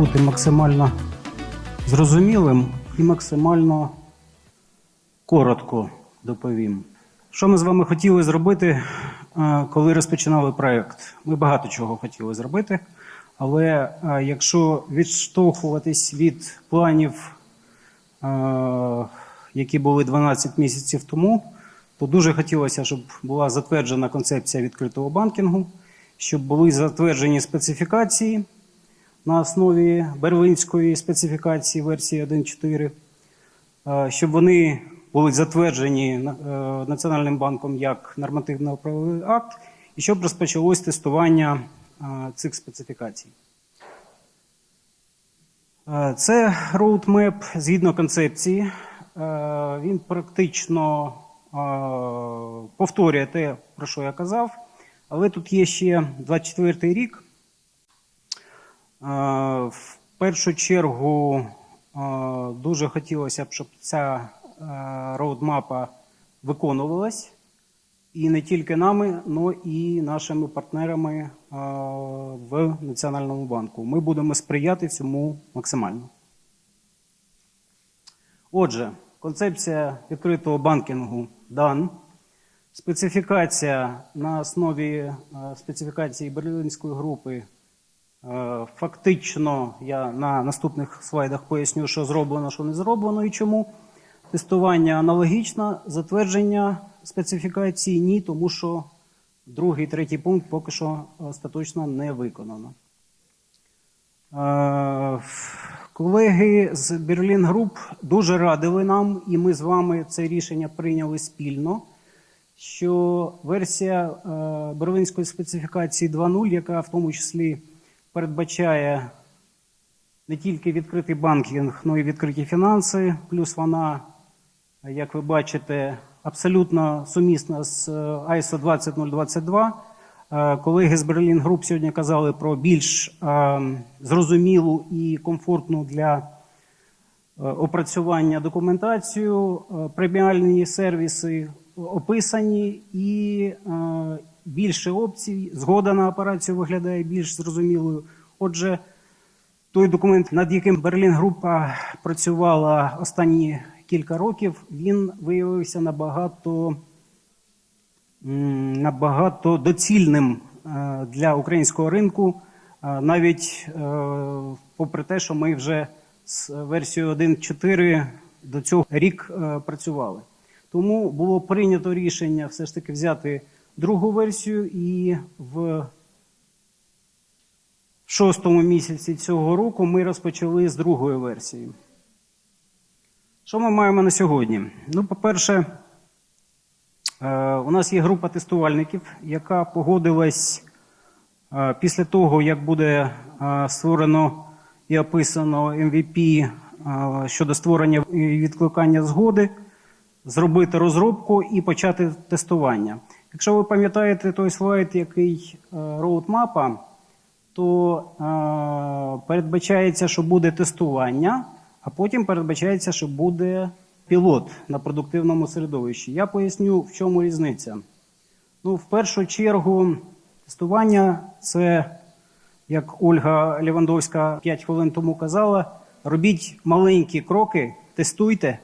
бути максимально зрозумілим і максимально коротко доповім. Що ми з вами хотіли зробити, е, коли розпочинали проєкт? Ми багато чого хотіли зробити, але е, якщо відштовхуватись від планів, е, які були 12 місяців тому, то дуже хотілося, щоб була затверджена концепція відкритого банкінгу, щоб були затверджені специфікації на основі берлинської специфікації версії 1.4, е, щоб вони були затверджені е, Національним банком як нормативно-правовий акт, і щоб розпочалось тестування е, цих специфікацій. Це роудмеп згідно концепції. Він практично повторює те, про що я казав, але тут є ще 24 рік. Е, В першу чергу е, дуже хотілося б, щоб ця е, роудмапа виконувалась. І не тільки нами, але і нашими партнерами в Національному банку. Ми будемо сприяти цьому максимально. Отже, концепція відкритого банкінгу дан. Специфікація на основі специфікації берлінської групи. Е, Фактично, я на наступних слайдах поясню, що зроблено, що не зроблено і чому. Тестування аналогічно, затвердження специфікації ні, тому що другий, третій пункт поки що остаточно не виконано. Е, Колеги з Берлін Груп дуже радили нам, і ми з вами це рішення прийняли спільно. Що версія е, берлинської специфікації 2.0, яка в тому числі передбачає не тільки відкритий банкінг, але й відкриті фінанси, плюс вона, як ви бачите, абсолютно сумісна з е, ISO 20022. Е, Колеги з Berlin Group сьогодні казали про більш е, зрозумілу і комфортну для опрацювання документацію, преміальні сервіси описані і більше опцій. Згода на операцію виглядає більш зрозумілою. Отже, той документ, над яким Берлін Група працювала останні кілька років, він виявився набагато, набагато доцільним е, для українського ринку, е, навіть е, попри те, що ми вже з версією 1.4 до цього рік працювали. Тому було прийнято рішення все ж таки взяти другу версію і в шостому місяці цього року ми розпочали з другої версії. Що ми маємо на сьогодні? Ну, по-перше, е, у нас є група тестувальників, яка погодилась е, після того, як буде е, створено і описано MVP щодо створення і відкликання згоди, зробити розробку і почати тестування. Якщо ви пам'ятаєте той слайд, який роудмапа, то е, передбачається, що буде тестування, а потім передбачається, що буде пілот на продуктивному середовищі. Я поясню, в чому різниця. Ну, в першу чергу, тестування це, як Ольга Лівандовська 5 хвилин тому казала, робіть маленькі кроки, тестуйте,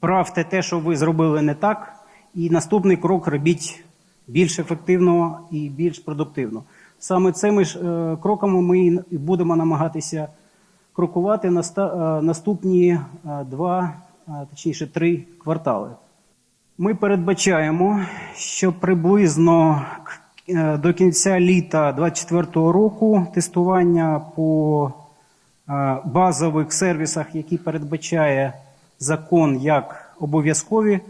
правте те, що ви зробили не так, і наступний крок робіть більш ефективно і більш продуктивно. Саме цими ж е, кроками ми будемо намагатися крокувати е, наступні е, два, точніше три квартали. Ми передбачаємо, що приблизно до кінця літа 2024 року тестування по базових сервісах, які передбачає закон як обов'язкові,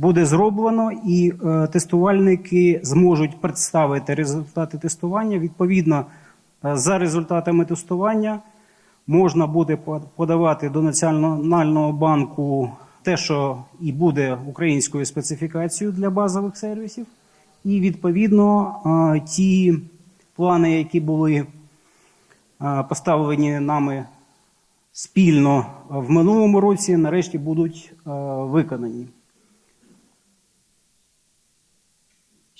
буде зроблено, і е, тестувальники зможуть представити результати тестування. Відповідно, е, за результатами тестування можна буде подавати до Національного банку те, що і буде українською специфікацією для базових сервісів, і відповідно е, ті плани, які були поставлені нами спільно в минулому році, нарешті будуть виконані.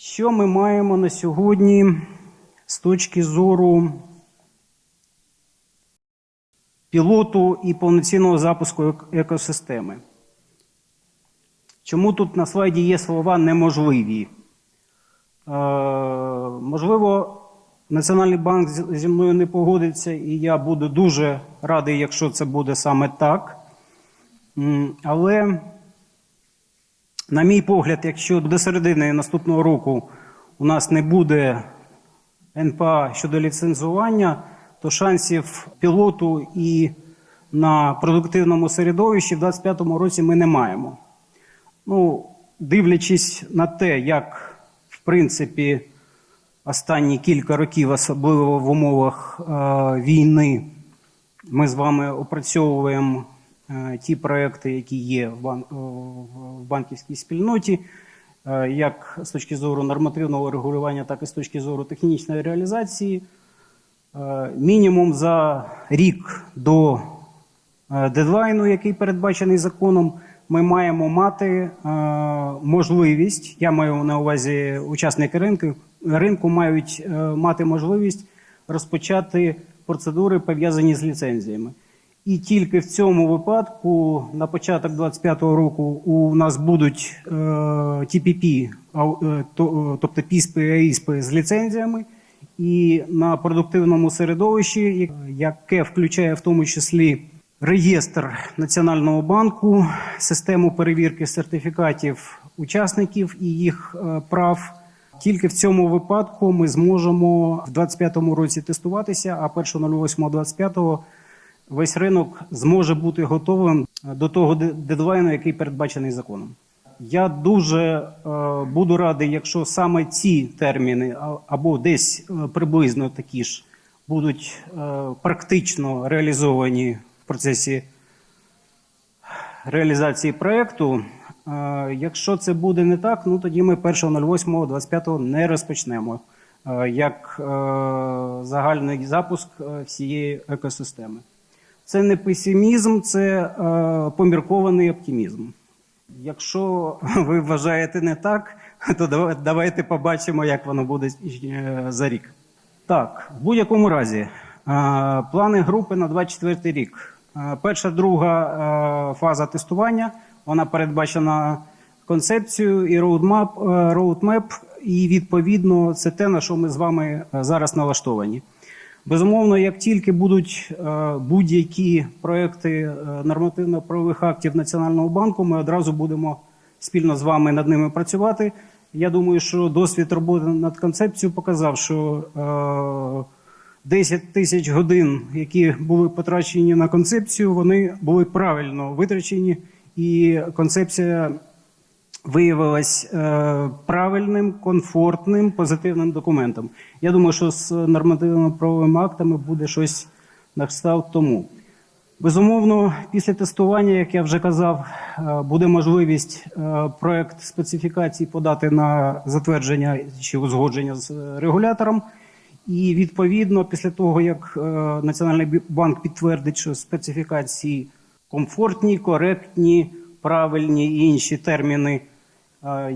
Що ми маємо на сьогодні з точки зору пілоту і повноцінного запуску екосистеми. Чому тут на слайді є слова неможливі? Е, можливо, Національний банк зі мною не погодиться, і я буду дуже радий, якщо це буде саме так. Але, на мій погляд, якщо до середини наступного року у нас не буде НПА щодо ліцензування, то шансів пілоту і на продуктивному середовищі в 2025 році ми не маємо. Ну, дивлячись на те, як в принципі останні кілька років, особливо в умовах е, війни, ми з вами опрацьовуємо ті проекти, які є в, е, банківській спільноті, е, як з точки зору нормативного регулювання, так і з точки зору технічної реалізації. Е, Мінімум за рік до е, дедлайну, який передбачений законом, ми маємо мати е, можливість, я маю на увазі учасники ринку, ринку мають е, мати можливість розпочати процедури, пов'язані з ліцензіями. І тільки в цьому випадку, на початок 2025 року, у нас будуть е, TPP, е, то- е, тобто PISP і AISP з ліцензіями, і на продуктивному середовищі, яке включає в тому числі реєстр Національного банку, систему перевірки сертифікатів учасників і їх е, прав. Тільки в цьому випадку ми зможемо в 2025 році тестуватися, а 1.08.25 весь ринок зможе бути готовим до того дедлайну, який передбачений законом. Я дуже е, буду радий, якщо саме ці терміни або десь е, приблизно такі ж будуть е, практично реалізовані в процесі реалізації проекту. Е, Якщо це буде не так, ну тоді ми 1.08.25 не розпочнемо е, як е, загальний запуск е, всієї екосистеми. Це не песимізм, це е, поміркований оптимізм. Якщо ви вважаєте не так, то давайте побачимо, як воно буде е, за рік. Так, в будь-якому разі, е, плани групи на 24 рік. Е, Перша, друга е, фаза тестування, вона передбачена концепцією і роудмап, е, роудмеп, і відповідно це те, на що ми з вами зараз налаштовані. Безумовно, як тільки будуть е, будь-які проекти е, нормативно-правових актів Національного банку, ми одразу будемо спільно з вами над ними працювати. Я думаю, що досвід роботи над концепцією показав, що е, 10 тисяч годин, які були потрачені на концепцію, вони були правильно витрачені, і концепція виявилась е, правильним, комфортним, позитивним документом. Я думаю, що з нормативно-правовими актами буде щось на кшталт тому. Безумовно, після тестування, як я вже казав, е, буде можливість е, проект специфікацій подати на затвердження чи узгодження з регулятором. І відповідно, після того, як е, Національний банк підтвердить, що специфікації комфортні, коректні, правильні і інші терміни,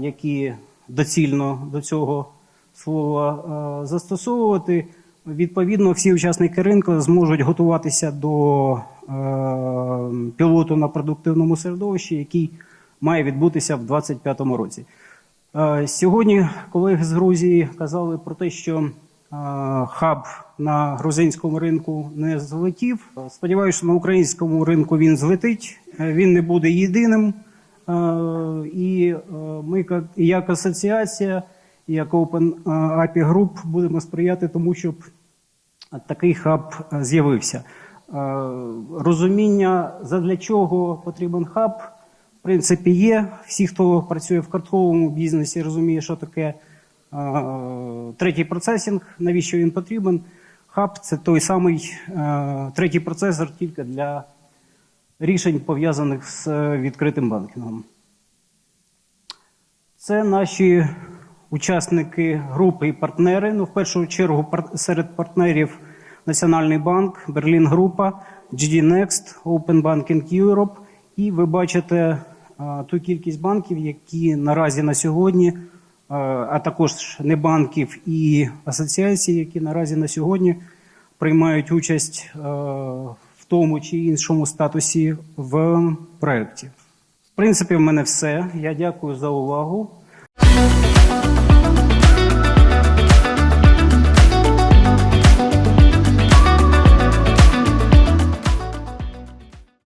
які доцільно до цього слова е, застосовувати, відповідно, всі учасники ринку зможуть готуватися до е, пілоту на продуктивному середовищі, який має відбутися в 2025 році. Е, Сьогодні колеги з Грузії казали про те, що е, хаб на грузинському ринку не злетів. Сподіваюся, що на українському ринку він злетить. Е, Він не буде єдиним. Е, І е, ми, як- асоціація, як Open API Group будемо сприяти тому, щоб такий хаб е, з'явився. Е, Розуміння, задля чого потрібен хаб, в принципі, є. Всі, хто працює в картковому бізнесі, розуміє, що таке е, третій процесінг, навіщо він потрібен. Хаб це той самий е, третій процесор тільки для рішень, пов'язаних з е, відкритим банкінгом. Це наші учасники групи і партнери. Ну, в першу чергу, серед партнерів Національний банк, Берлін Група, GD Next, Open Banking Europe. І ви бачите ту кількість банків, які наразі на сьогодні, а, а також не банків і асоціацій, які наразі на сьогодні приймають участь в тому чи іншому статусі в проєкті. В принципі, в мене все. Я дякую за увагу.